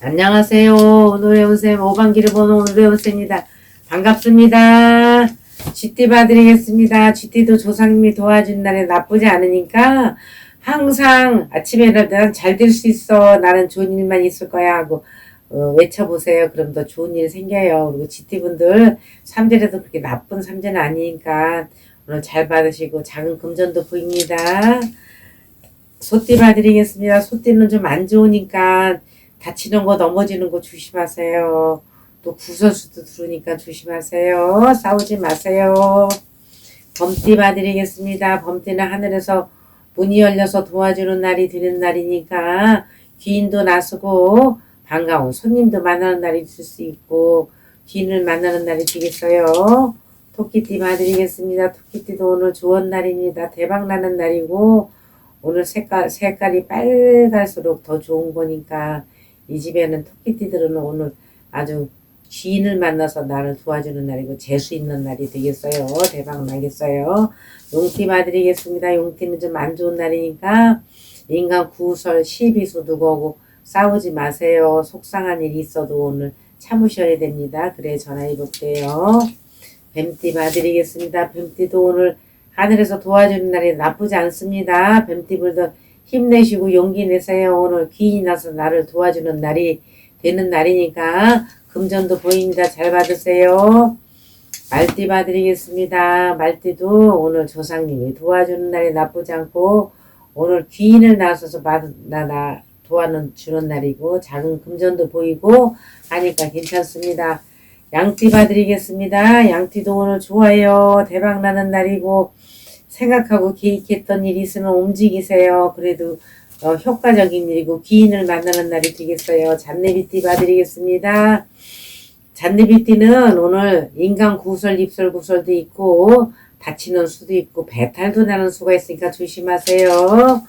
안녕하세요. 오늘의 온쌤 오방기를 보는 오늘의 온쌤입니다. 반갑습니다. 쥐띠 봐드리겠습니다. 쥐띠도 조상님이 도와준 날에 나쁘지 않으니까 항상 아침에 일어날 때는 잘될 수 있어. 나는 좋은 일만 있을 거야 하고 어, 외쳐보세요. 그럼 더 좋은 일이 생겨요. 그리고 쥐띠분들 삼재라도 그렇게 나쁜 삼재는 아니니까 오늘 잘 받으시고 작은 금전도 보입니다. 소띠 봐드리겠습니다. 소띠는 좀 안 좋으니까 다치는 거 넘어지는 거 조심하세요. 또 구설수도 들으니까 조심하세요. 싸우지 마세요. 범띠 봐드리겠습니다. 범띠는 하늘에서 문이 열려서 도와주는 날이 되는 날이니까 귀인도 나서고 반가운 손님도 만나는 날이 될 수 있고 귀인을 만나는 날이 되겠어요. 토끼띠 봐드리겠습니다. 토끼띠도 오늘 좋은 날입니다. 대박 나는 날이고 오늘 색깔 색깔이 빨갈수록 더 좋은 거니까 이 집에는 토끼띠들은 오늘 아주 귀인을 만나서 나를 도와주는 날이고 재수 있는 날이 되겠어요. 대박 나겠어요. 용띠 봐드리겠습니다. 용띠는 좀 안 좋은 날이니까 인간 구설 시비수 두고 오고 싸우지 마세요. 속상한 일이 있어도 오늘 참으셔야 됩니다. 그래 전화해 볼게요. 뱀띠 봐드리겠습니다. 뱀띠도 오늘 하늘에서 도와주는 날이 나쁘지 않습니다. 뱀띠불도 힘내시고 용기 내세요. 오늘 귀인이 나서 나를 도와주는 날이 되는 날이니까 금전도 보입니다. 잘 받으세요. 말띠 봐드리겠습니다. 말띠도 오늘 조상님이 도와주는 날이 나쁘지 않고 오늘 귀인을 나서서 받, 나, 나 도와는 주는 날이고 작은 금전도 보이고 하니까 괜찮습니다. 양띠 봐드리겠습니다. 양띠도 오늘 좋아요. 대박 나는 날이고 생각하고 계획했던 일이 있으면 움직이세요. 그래도 어, 효과적인 일이고 귀인을 만나는 날이 되겠어요. 잔내비띠 봐드리겠습니다. 잔내비띠는 오늘 인간 구설, 입설 구설도 있고 다치는 수도 있고 배탈도 나는 수가 있으니까 조심하세요.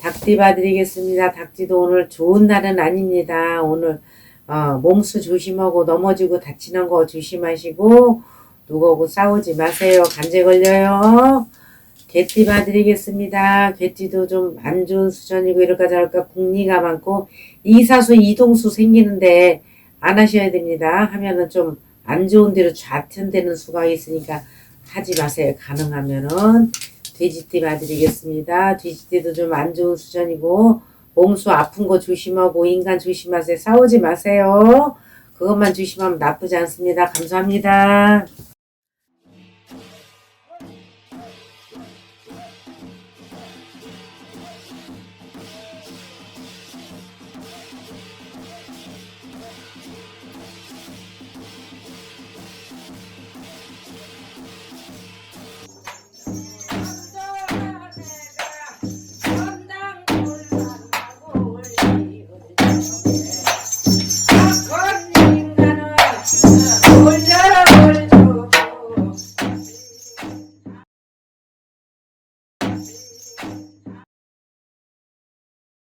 닭띠 봐드리겠습니다. 닭띠도 오늘 좋은 날은 아닙니다. 오늘 어, 몸수 조심하고 넘어지고 다치는 거 조심하시고 누구하고 싸우지 마세요. 간제 걸려요. 개띠 봐드리겠습니다. 개띠도 좀 안 좋은 수준이고 이럴까 저럴까 궁리가 많고 이사수 이동수 생기는데 안 하셔야 됩니다. 하면은 좀 안 좋은 데로 좌천되는 수가 있으니까 하지 마세요. 가능하면은 돼지띠 봐드리겠습니다. 돼지띠도 좀 안 좋은 수준이고 몸수 아픈 거 조심하고 인간 조심하세요. 싸우지 마세요. 그것만 조심하면 나쁘지 않습니다. 감사합니다.